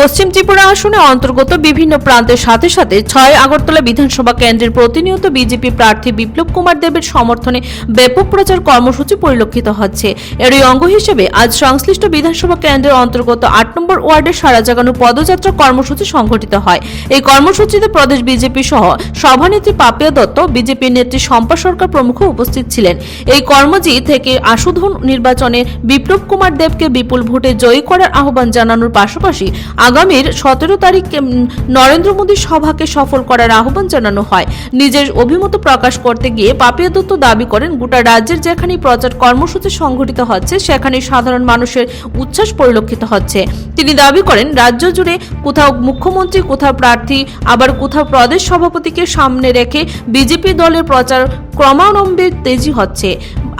পশ্চিম ত্রিপুরা আসনে অন্তর্গত বিভিন্ন প্রান্তের সাথে সাথে ছয় আগরতলা বিধানসভা কেন্দ্রের প্রতিনিয়ত বিজেপি প্রার্থী বিপ্লব কুমার দেবের সমর্থনে ব্যাপক প্রচার কর্মসূচি পরিলক্ষিত হচ্ছে। এরই অঙ্গ হিসেবে আজ সংশ্লিষ্ট বিধানসভা কেন্দ্রের অন্তর্গত আট নম্বর ওয়ার্ডের সারা জাগানো পদযাত্রা কর্মসূচি সংঘটিত হয়। এই কর্মসূচিতে প্রদেশ বিজেপি সহ সভানেত্রী পাপিয়া দত্ত, বিজেপির নেত্রী শম্পা সরকার প্রমুখ উপস্থিত ছিলেন। এই কর্মজি থেকে আশুধন নির্বাচনে বিপ্লব কুমার দেবকে বিপুল ভোটে জয়ী করার আহ্বান জানানোর পাশাপাশি আগামীর সতেরো তারিখ নরেন্দ্র মোদী সভাকে সফল করার আহ্বান জানানো হয়। নিজের অভিমত প্রকাশ করতে গিয়ে পাপিয়া দত্ত দাবি করেন, গোটা রাজ্যের যেখানে প্রচার কর্মসূচি সংঘটিত হচ্ছে সেখানে সাধারণ মানুষের উচ্ছ্বাস পরিলক্ষিত হচ্ছে। তিনি দাবি করেন, রাজ্য জুড়ে কোথাও মুখ্যমন্ত্রী, কোথাও প্রার্থী, আবার কোথাও প্রদেশ সভাপতিকে সামনে রেখে বিজেপি দলের প্রচার ক্রমাবলম্বে তেজি হচ্ছে।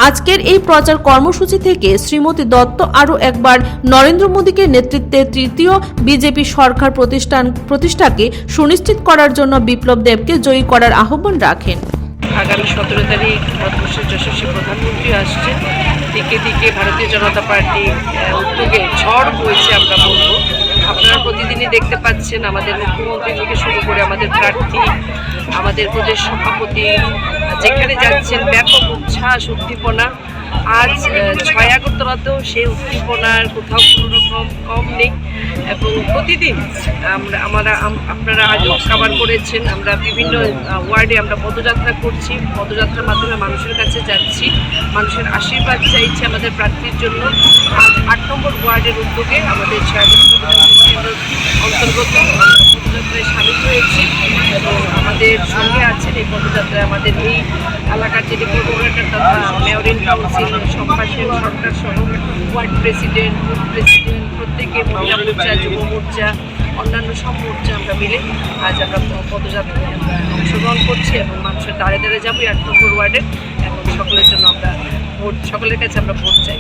আজকের এই প্রচার কর্মসূচি থেকে শ্রীমতী দত্ত আরও একবার নরেন্দ্র মোদীকে নেতৃত্বে তৃতীয় বিজেপি সরকার প্রতিষ্ঠান প্রতিষ্ঠাকে সুনিশ্চিত করার জন্য বিপ্লব দেবকে জয়ী করার আহ্বান রাখেন। আগামী সতেরো তারিখ ভারতবর্ষের যশস্বী প্রধানমন্ত্রী আসছে দিকে দিকে ভারতীয় জনতা পার্টি উদ্যোগে ঝড় বইছে আমরা বলব। আপনারা প্রতিদিনই দেখতে পাচ্ছেন আমাদের মুখ্যমন্ত্রী থেকে শুরু করে আমাদের প্রার্থী আমাদের প্রদেশ সভাপতি যেখানে যাচ্ছেন ব্যাপক উচ্ছ্বাস উদ্দীপনা। আজ ছয় আগরতলাতেও সেই উদ্দীপনার কোথাও কোনো রকম কম নেই এবং প্রতিদিন আমরা আমরা আপনারা আগেও কাবার করেছেন। আমরা বিভিন্ন ওয়ার্ডে আমরা পদযাত্রা করছি। পদযাত্রার মাধ্যমে মানুষের কাছে যাচ্ছি। মানুষের আশীর্বাদ চাইছি আমাদের প্রার্থীর জন্য। আজ আট নম্বর ওয়ার্ডের উদ্যোগে আমাদের ছয় আগরতলা অন্তর্গত। পদযাত্রায় সামিল হয়েছি। এবং আমাদের সঙ্গে আছেন এই পদযাত্রায় আমাদের এই এলাকার যিনি কর্পোরেটর তথা মেয়রিন কাউন্সিল সম্পাসেন সরকার সহ ওয়ার্ড প্রেসিডেন্ট বুথ প্রেসিডেন্ট প্রত্যেকে মহিলা মোর্চা, যুব মোর্চা, অন্যান্য সব মোর্চা আমরা মিলে আজ আমরা পদযাত্রায় অংশগ্রহণ করছি এবং মানুষের দাঁড়ে দাঁড়ে যাব আট নম্বর ওয়ার্ডে এবং সকলের জন্য আমরা ভোট সকলের কাছে আমরা ভোট চাই।